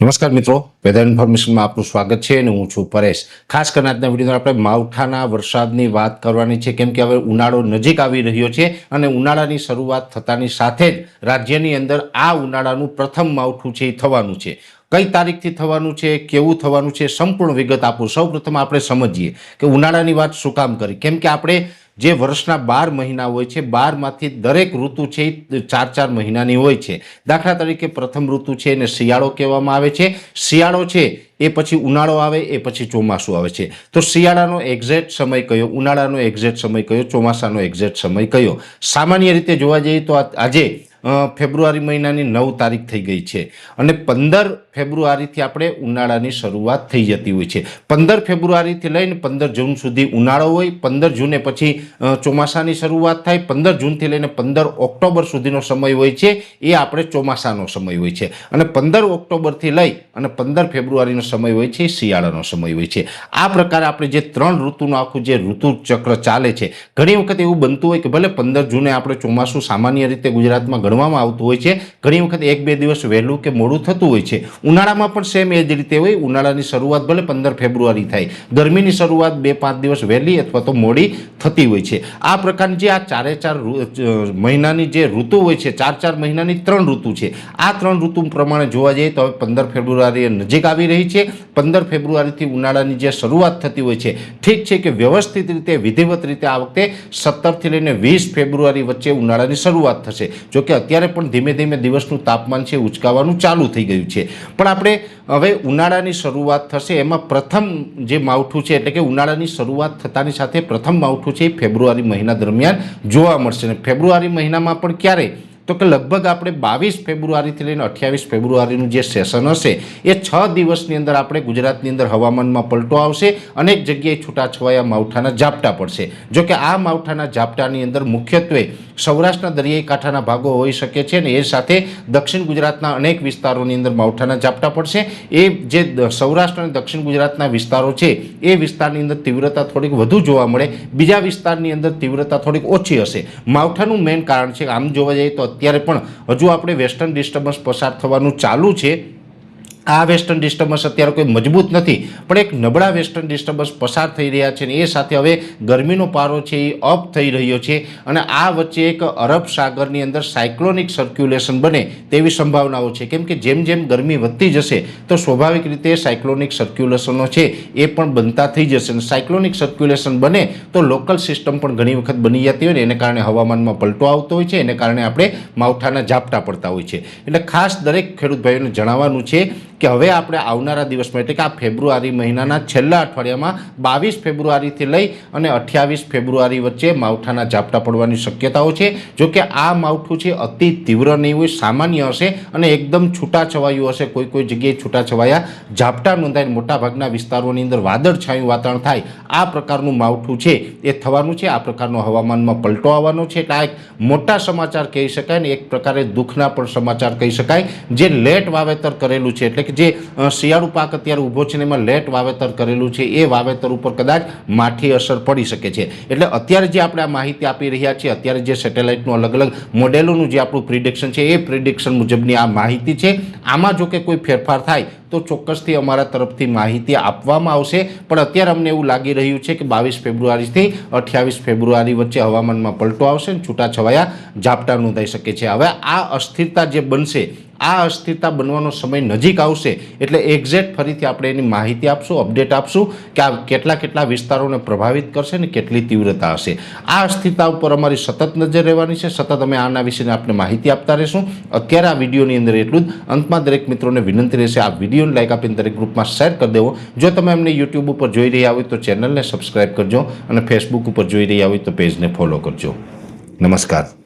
નમસ્કાર મિત્રો, વેધર ઇન્ફોર્મેશનમાં આપનું સ્વાગત છે અને હું છું પરેશ. ખાસ કરીને આજના વીડિયો આપણે માવઠાના વરસાદની વાત કરવાની છે. કેમ કે હવે ઉનાળો નજીક આવી રહ્યો છે અને ઉનાળાની શરૂઆત થતાની સાથે જ રાજ્યની અંદર આ ઉનાળાનું પ્રથમ માવઠું છે એ થવાનું છે. કઈ તારીખથી થવાનું છે, કેવું થવાનું છે, સંપૂર્ણ વિગત આપું. સૌ આપણે સમજીએ કે ઉનાળાની વાત શું કામ કરી? કેમ કે આપણે જે વર્ષના બાર મહિના હોય છે, બારમાંથી દરેક ઋતુ છે એ ચાર ચાર મહિનાની હોય છે. દાખલા તરીકે પ્રથમ ઋતુ છે એને શિયાળો કહેવામાં આવે છે. શિયાળો છે એ પછી ઉનાળો આવે, એ પછી ચોમાસું આવે છે. તો શિયાળાનો એક્ઝેક્ટ સમય કયો, ઉનાળાનો એક્ઝેક્ટ સમય કયો, ચોમાસાનો એક્ઝેક્ટ સમય કયો? સામાન્ય રીતે જોવા જઈએ તો આજે ફેબ્રુઆરી મહિનાની નવ તારીખ થઈ ગઈ છે. અને પંદર ફેબ્રુઆરીથી આપણે ઉનાળાની શરૂઆત થઈ જતી હોય છે. પંદર ફેબ્રુઆરીથી લઈને પંદર જૂન સુધી ઉનાળો હોય, પંદર જૂને પછી ચોમાસાની શરૂઆત થાય, પંદર જૂનથી લઈને પંદર ઓક્ટોબર સુધીનો સમય હોય છે, એ આપણે ચોમાસાનો સમય હોય છે. અને પંદર ઓક્ટોબરથી લઈ અને પંદર ફેબ્રુઆરીનો સમય હોય છે શિયાળાનો સમય હોય છે. આ પ્રકારે આપણે જે ત્રણ ઋતુનું આખું જે ઋતુ ચક્ર ચાલે છે, ઘણી વખત એવું બનતું હોય કે ભલે પંદર જૂને આપણે ચોમાસું સામાન્ય રીતે ગુજરાતમાં ગણવામાં આવતું હોય છે. ઘણી વખત એક બે દિવસ વહેલું કે મોડું થતું હોય છે. ઉનાળામાં પણ સેમ એ જ રીતે હોય. ઉનાળાની શરૂઆત ભલે પંદર ફેબ્રુઆરી થાય. ગરમીની શરૂઆત બે પાંચ દિવસ વહેલી અથવા તો મોડી થતી હોય છે. આ પ્રકારની જે આ ચારે ચાર મહિનાની જે ઋતુ હોય છે, ચાર ચાર મહિનાની ત્રણ ઋતુ છે. આ ત્રણ ઋતુ પ્રમાણે જોવા જઈએ તો હવે પંદર ફેબ્રુઆરી નજીક આવી રહી છે. પંદર ફેબ્રુઆરીથી ઉનાળાની જે શરૂઆત થતી હોય છે, ઠીક છે કે વ્યવસ્થિત રીતે, વિધિવત રીતે આ વખતે સત્તરથી લઈને વીસ ફેબ્રુઆરી વચ્ચે ઉનાળાની શરૂઆત થશે. જો કે અત્યારે પણ ધીમે ધીમે દિવસનું તાપમાન છે, ઉચકાવાનું ચાલુ થઈ ગયું છે. પણ આપણે હવે ઉનાળાની શરૂઆત થશે, એમાં પ્રથમ જે માવઠું છે, એટલે કે ઉનાળાની શરૂઆત થતાની સાથે પ્રથમ માવઠું છે એ ફેબ્રુઆરી મહિના દરમિયાન જોવા મળશે. અને ફેબ્રુઆરી મહિનામાં પણ ક્યારે? તો કે લગભગ આપણે બાવીસ ફેબ્રુઆરીથી લઈને અઠ્યાવીસ ફેબ્રુઆરીનું જે સેશન હશે, એ છ દિવસની અંદર આપણે ગુજરાતની અંદર હવામાનમાં પલટો આવશે, અનેક જગ્યાએ છૂટાછવાયા માવઠાના ઝાપટા પડશે. જો કે આ માવઠાના ઝાપટાની અંદર મુખ્યત્વે સૌરાષ્ટ્રના દરિયાઈ કાંઠાના ભાગો હોઈ શકે છે ને એ સાથે દક્ષિણ ગુજરાતના અનેક વિસ્તારોની અંદર માવઠાના ઝાપટા પડશે. એ જે સૌરાષ્ટ્ર અને દક્ષિણ ગુજરાતના વિસ્તારો છે, એ વિસ્તારની અંદર તીવ્રતા થોડીક વધુ જોવા મળે. બીજા વિસ્તારની અંદર તીવ્રતા થોડીક ઓછી હશે. માવઠાનું મેઇન કારણ છે, આમ જોવા જઈએ તો અત્યારે પણ હજુ આપણે વેસ્ટર્ન ડિસ્ટર્બન્સ પસાર થવાનું ચાલુ છે. આ વેસ્ટર્ન ડિસ્ટર્બન્સ અત્યારે કોઈ મજબૂત નથી, પણ એક નબળા વેસ્ટર્ન ડિસ્ટર્બન્સ પસાર થઈ રહ્યા છે અને એ સાથે હવે ગરમીનો પારો છે એ અપ થઈ રહ્યો છે અને આ વચ્ચે એક અરબ સાગરની અંદર સાયક્લોનિક સર્ક્યુલેશન બને તેવી સંભાવનાઓ છે. કેમ કે જેમ જેમ ગરમી વધતી જશે, તો સ્વાભાવિક રીતે સાયક્લોનિક સર્ક્યુલેશનો છે એ પણ બનતા થઈ જશે અને સાયક્લોનિક સર્ક્યુલેશન બને તો લોકલ સિસ્ટમ પણ ઘણી વખત બની જતી હોય ને એને કારણે હવામાનમાં પલટો આવતો હોય છે, એને કારણે આપણે માવઠાના ઝાપટા પડતા હોય છે. એટલે ખાસ દરેક ખેડૂત ભાઈઓને જણાવવાનું છે કે હવે આપણે આવનારા દિવસમાં એટલે કે આ ફેબ્રુઆરી મહિનાના છેલ્લા અઠવાડિયામાં બાવીસ ફેબ્રુઆરીથી લઈ અને અઠ્યાવીસ ફેબ્રુઆરી વચ્ચે માવઠાના ઝાપટા પડવાની શક્યતાઓ છે. જો કે આ માવઠું છે અતિ તીવ્ર નહીં હોય, સામાન્ય હશે અને એકદમ છૂટાછવાયું હશે. કોઈ કોઈ જગ્યાએ છૂટાછવાયા ઝાપટા નોંધાય મોટાભાગના વિસ્તારોની અંદર વાદળછાયું વાતાવરણ થાય. આ પ્રકારનું માવઠું છે, એ થવાનું છે. આ પ્રકારનો હવામાનમાં પલટો આવવાનો છે. એટલે એક મોટા સમાચાર કહી શકાય ને એક પ્રકારે દુઃખના પણ સમાચાર કહી શકાય. જે લેટ વાવેતર કરેલું છે એટલે કે જે શિયાળુ પાક અત્યારે ઊભો છે ને એમાં લેટ વાવેતર કરેલું છે, એ વાવેતર ઉપર કદાચ માઠી અસર પડી શકે છે. એટલે અત્યારે જે આપણે આ માહિતી આપી રહ્યા છીએ, અત્યારે જે સેટેલાઇટનું અલગ અલગ મોડેલોનું જે આપણું પ્રિડિક્શન છે, એ પ્રિડિક્શન મુજબની આ માહિતી છે. આમાં જો કે કોઈ ફેરફાર થાય, તો ચોક્કસથી અમારા તરફથી માહિતી આપવામાં આવશે. પણ અત્યારે અમને એવું લાગી રહ્યું છે કે બાવીસ ફેબ્રુઆરીથી અઠ્યાવીસ ફેબ્રુઆરી વચ્ચે હવામાનમાં પલટો આવશે અને છૂટાછવાયા ઝાપટા નોંધાઈ શકે છે. હવે આ અસ્થિરતા જે બનશે આ અસ્થિરતા બનવાનો સમય નજીક આવશે એટલે એક્ઝેક્ટ ફરીથી આપણે એની માહિતી આપશું અપડેટ આપશું કે આ કેટલા કેટલા વિસ્તારોને પ્રભાવિત કરશે ને કેટલી તીવ્રતા હશે. આ અસ્થિરતા ઉપર અમારી સતત નજર રહેવાની છે. સતત અમે આના વિશેની આપણે માહિતી આપતા રહીશું. અત્યારે આ વિડીયોની અંદર એટલું જ. અંતમાં દરેક મિત્રોને વિનંતી રહેશે આ વિડીયોને લાઈક આપીને દરેક ગ્રુપમાં શેર કરી દેવો. જો તમે અમને યુટ્યુબ ઉપર જોઈ રહ્યા હોય તો ચેનલને સબસ્ક્રાઈબ કરજો અને ફેસબુક ઉપર જોઈ રહ્યા હોય તો પેજને ફોલો કરજો. નમસ્કાર.